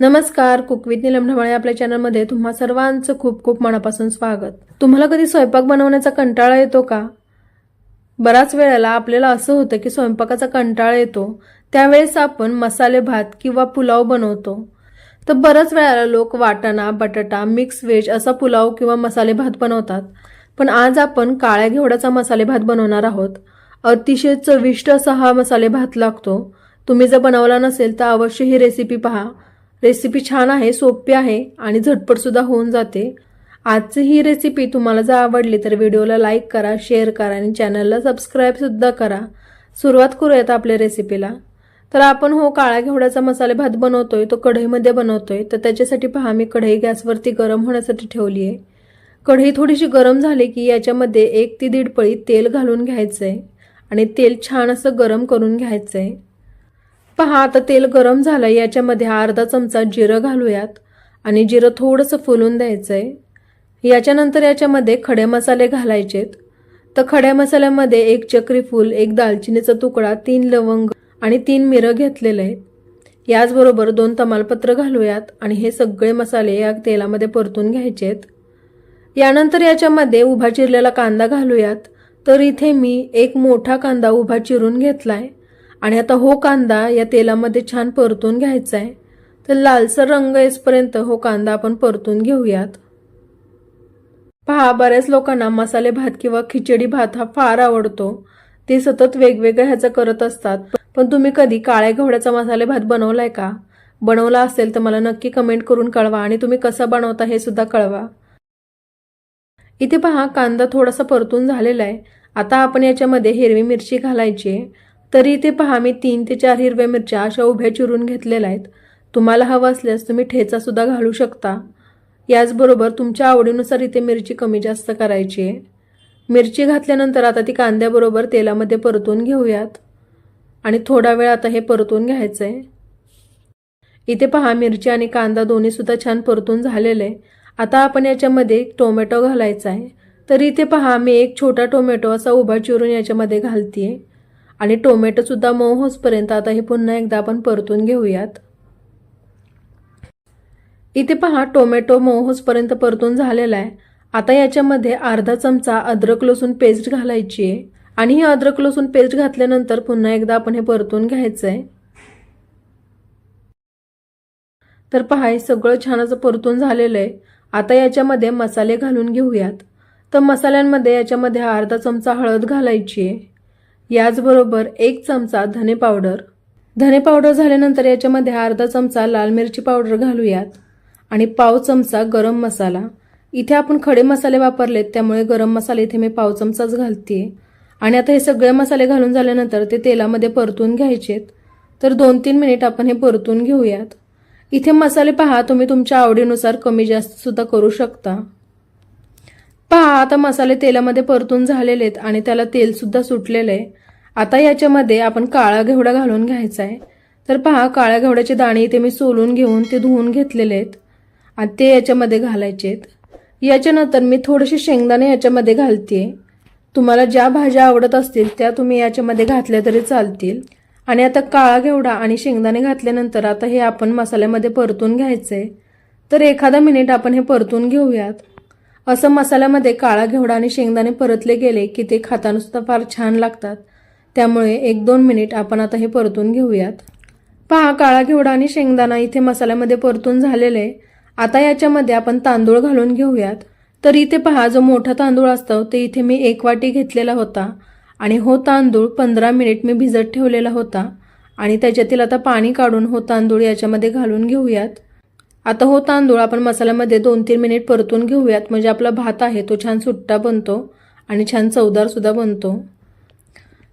नमस्कार कुकवित निलम ढमाळे आपल्या चॅनलमध्ये तुम्हा सर्वांचं खूप खूप मनापासून स्वागत. तुम्हाला कधी स्वयंपाक बनवण्याचा कंटाळा येतो का? बऱ्याच वेळेला आपल्याला असं होतं की स्वयंपाकाचा कंटाळा येतो त्यावेळेस आपण मसाले भात किंवा पुलाव बनवतो. तर बऱ्याच वेळेला लोक वाटाणा बटाटा मिक्स व्हेज असा पुलाव किंवा मसाले भात बनवतात. पण आज आपण काळ्या घेवड्याचा मसाले भात बनवणार आहोत. अतिशय चविष्ट असा हा मसाले भात लागतो. तुम्ही जर बनवला नसेल तर अवश्य ही रेसिपी पहा. रेसिपी छान आहे सोपी आहे आणि झटपटसुद्धा होऊन जाते. आजची ही रेसिपी तुम्हाला जर आवडली तर व्हिडिओला लाईक करा शेअर करा आणि चॅनलला सबस्क्राईब सुद्धा करा. सुरुवात करूयात आपल्या रेसिपीला तर आपण हो काळा घेवड्याचा मसाले भात बनवतोय तो कढईमध्ये बनवतोय. तर त्याच्यासाठी पहा मी कढई गॅसवरती गरम होण्यासाठी ठेवली आहे कढई थोडीशी गरम झाली की याच्यामध्ये एक ते दीड पळी तेल घालून घ्यायचं आहे आणि तेल छान असं गरम करून घ्यायचं आहे पहा आता तेल गरम झालं याच्यामध्ये अर्धा चमचा जिरं घालूयात. आणि जिरं थोडंसं फुलून द्यायचं आहे याच्यानंतर याच्यामध्ये खडे मसाले घालायचेत. तर खड्या मसाल्यामध्ये एक चक्रीफूल एक दालचिनीचा तुकडा तीन लवंग आणि तीन मिरं घेतलेले आहेत. याचबरोबर दोन तमालपत्र घालूयात आणि हे सगळे मसाले या तेलामध्ये परतून घ्यायचेत. यानंतर याच्यामध्ये उभा चिरलेला कांदा घालूयात. तर इथे मी एक मोठा कांदा उभा चिरून घेतला आहे आणि आता हो कांदा या तेलामध्ये छान परतून घ्यायचा आहे तर लालसर रंग येसपर्यंत हो कांदा आपण परतून घेऊयात. पहा बऱ्याच लोकांना मसाले भात किंवा खिचडी भात हा फार आवडतो. ते सतत वेगवेगळ्या ह्याचं करत असतात. पण तुम्ही कधी काळ्या घोड्याचा मसाले भात बनवलाय का? बनवला असेल तर मला नक्की कमेंट करून कळवा आणि तुम्ही कसा बनवता हे सुद्धा कळवा. इथे पहा कांदा थोडासा परतून झालेला आहे आता आपण याच्यामध्ये हिरवी मिरची घालायची आहे. तरी इथे पहा मी तीन ते चार हिरव्या मिरच्या अशा उभ्या चिरून घेतलेल्या आहेत. तुम्हाला हवं असल्यास तुम्ही ठेचासुद्धा घालू शकता. याचबरोबर तुमच्या आवडीनुसार इथे मिरची कमी जास्त करायची आहे. मिरची घातल्यानंतर आता ती कांद्याबरोबर तेलामध्ये परतून घेऊयात. आणि थोडा वेळ आता हे परतून घ्यायचं आहे इथे पहा मिरची आणि कांदा दोन्हीसुद्धा छान परतून झालेलं आहे. आता आपण याच्यामध्ये टोमॅटो घालायचा आहे. तर इथे पहा मी एक छोटा टोमॅटो असा उभा चिरून याच्यामध्ये घालतीये. आणि टोमॅटोसुद्धा मऊ होसपर्यंत आता हे पुन्हा एकदा आपण परतून घेऊयात. इथे पहा टोमॅटो मऊ होसपर्यंत परतून झालेला आहे. आता याच्यामध्ये अर्धा चमचा अद्रक लसूण पेस्ट घालायची आहे. आणि ही अद्रक लसूण पेस्ट घातल्यानंतर पुन्हा एकदा आपण हे परतून घ्यायचं आहे. तर पहा हे सगळं छान असं परतून झालेलं आहे. आता याच्यामध्ये मसाले घालून घेऊयात. तर मसाल्यांमध्ये याच्यामध्ये अर्धा चमचा हळद घालायची आहे. याचबरोबर एक चमचा धने पावडर. धने पावडर झाल्यानंतर याच्यामध्ये अर्धा चमचा लाल मिरची पावडर घालूयात आणि पाव चमचा गरम मसाला. इथे आपण खडे मसाले वापरलेत त्यामुळे गरम मसाले इथे मी पाव चमचाच घालते आणि आता हे सगळे मसाले घालून झाल्यानंतर ते तेलामध्ये परतून घ्यायचेत. तर दोन तीन मिनिट आपण हे परतून घेऊयात. इथे मसाले पहा तुम्ही तुमच्या आवडीनुसार कमी जास्त सुद्धा करू शकता. पहा आता मसाले तेलामध्ये परतून झालेले आहेत आणि त्याला तेल सुद्धा सुटलेलं आहे. आता याच्यामध्ये आपण काळा घेवडा घालून घ्यायचा आहे. तर पहा काळ्या घेवड्याचे दाणे इथे मी सोलून घेऊन ते धुवून घेतलेले आहेत आणि ते याच्यामध्ये घालायचे आहेत. याच्यानंतर मी थोडेसे शेंगदाणे याच्यामध्ये घालते. तुम्हाला ज्या भाज्या आवडत असतील त्या तुम्ही याच्यामध्ये घातल्या तरी चालतील. आणि आता काळा घेवडा आणि शेंगदाणे घातल्यानंतर आता हे आपण मसाल्यामध्ये परतून घ्यायचं आहे तर एखादा मिनिट आपण हे परतून घेऊयात. असं मसाल्यामध्ये काळा घेवडा आणि शेंगदाणे परतले गेले की ते खाताना सुद्धा फार छान लागतात. त्यामुळे एक दोन मिनिट आपण आता हे परतून घेऊयात. पहा काळा घेवडा आणि शेंगदाणा इथे मसाल्यामध्ये परतून झालेले. आहे आता याच्यामध्ये आपण तांदूळ घालून घेऊयात. तर इथे पहा जो मोठा तांदूळ असतो ते इथे मी एक वाटी घेतलेला होता. आणि हो तांदूळ पंधरा मिनिट मी भिजत ठेवलेला होता. आणि त्याच्यातील आता पाणी काढून हो तांदूळ याच्यामध्ये घालून घेऊयात. आता हो तांदूळ आपण मसाल्यामध्ये दोन तीन मिनिट परतून घेऊयात. म्हणजे आपला भात आहे तो छान सुट्टा बनतो आणि छान चवदारसुद्धा बनतो.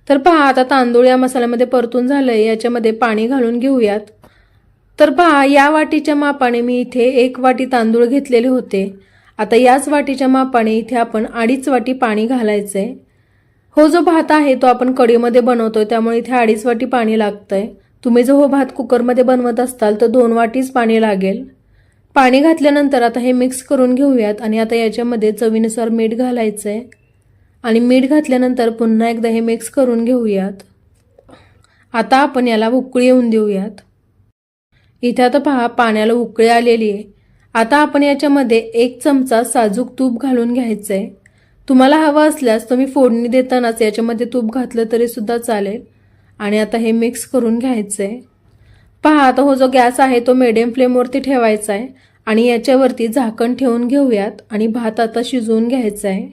तर पहा आता तांदूळ या मसाल्यामध्ये परतून झालंय याच्यामध्ये पाणी घालून घेऊयात. तर पहा या वाटीच्या मापाने मी इथे एक वाटी तांदूळ घेतलेले होते. आता याच वाटीच्या मापाने इथे आपण अडीच वाटी पाणी घालायचंय. हो जो भात आहे तो आपण कढीमध्ये बनवतोय त्यामुळे इथे अडीच वाटी पाणी लागतंय. तुम्ही जो हो भात कुकरमध्ये बनवत असताल तर दोन वाटीच पाणी लागेल. पाणी घातल्यानंतर आता हे मिक्स करून घेऊयात आणि आता याच्यामध्ये चवीनुसार मीठ घालायचं आहे आणि मीठ घातल्यानंतर पुन्हा एकदा हे मिक्स करून घेऊयात. आता आपण याला उकळी येऊन देऊयात. इथे आता पहा पाण्याला उकळी आलेली आहे. आता आपण याच्यामध्ये एक चमचा साजूक तूप घालून घ्यायचं आहे तुम्हाला हवं असल्यास तुम्ही फोडणी देतानाच याच्यामध्ये तूप घातलं तरीसुद्धा चालेल. आणि आता हे मिक्स करून घ्यायचं आहे पहा आता हो जो गॅस आहे तो मिडियम फ्लेमवरती ठेवायचा आहे. आणि याच्यावरती झाकण ठेवून घेऊयात आणि भात आता शिजवून घ्यायचा आहे.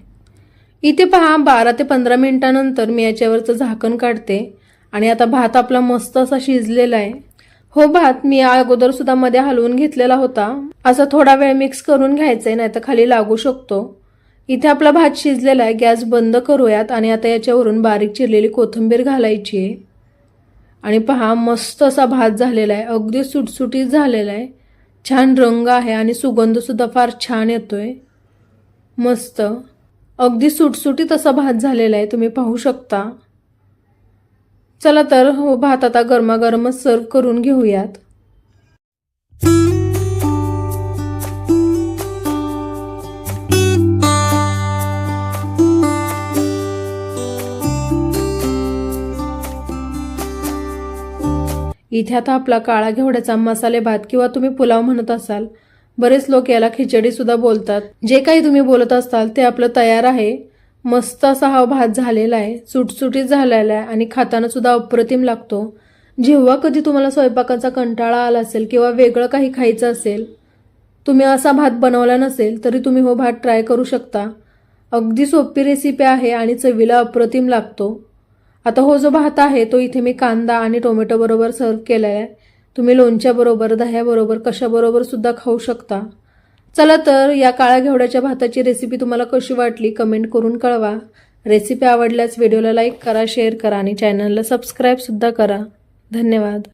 इथे पहा बारा ते पंधरा मिनिटानंतर मी याच्यावरचं झाकण काढते. आणि आता भात आपला मस्त असा शिजलेला आहे. हो भात मी अगोदर सुद्धा मध्ये हलवून घेतलेला होता. असा थोडा वेळ मिक्स करून घ्यायचंय नाही तर खाली लागू शकतो. इथे आपला भात शिजलेला आहे गॅस बंद करूयात आणि आता याच्यावरून बारीक चिरलेली कोथिंबीर घालायची आहे. आणि पहा मस्त असा भात झालेला आहे. अगदी सुटसुटीत झालेला आहे. छान रंग आहे आणि सुगंधसुद्धा फार छान येतोय. मस्त. अगदी सुटसुटीत असा भात झालेला आहे तुम्ही पाहू शकता. चला तर हो भात आता गरमागरमच सर्व करून घेऊयात. इथे आता आपला काळा घेवड्याचा मसाले भात किंवा तुम्ही पुलाव म्हणत असाल. बरेच लोक याला खिचडी सुद्धा बोलतात. जे काही तुम्ही बोलत असाल ते आपलं तयार आहे. मस्त असा हा भात झालेला आहे. सुटसुटीत झालेला आहे आणि खाताना सुद्धा अप्रतिम लागतो. जेव्हा कधी तुम्हाला स्वयंपाकाचा कंटाळा आला असेल किंवा वेगळं काही खायचं असेल तुम्ही असा भात बनवला नसेल तरी तुम्ही हो भात ट्राय करू शकता. अगदी सोपी रेसिपी आहे आणि चवीला अप्रतिम लागतो. आता हो जो भात आहे तो इथे मी कांदा आणि टोमॅटो बरोबर सर्व आहे तुम्ही लोणच्याबरोबर दह्याबरोबर कशाबरोबर सुद्धा खाऊ शकता. चला तर या काळ्या घेवड्याच्या भाताची रेसिपी तुम्हाला कशी वाटली कमेंट करून कळवा. रेसिपी आवडल्यास व्हिडिओला लाईक करा शेअर करा आणि चॅनलला सबस्क्राईबसुद्धा करा. धन्यवाद.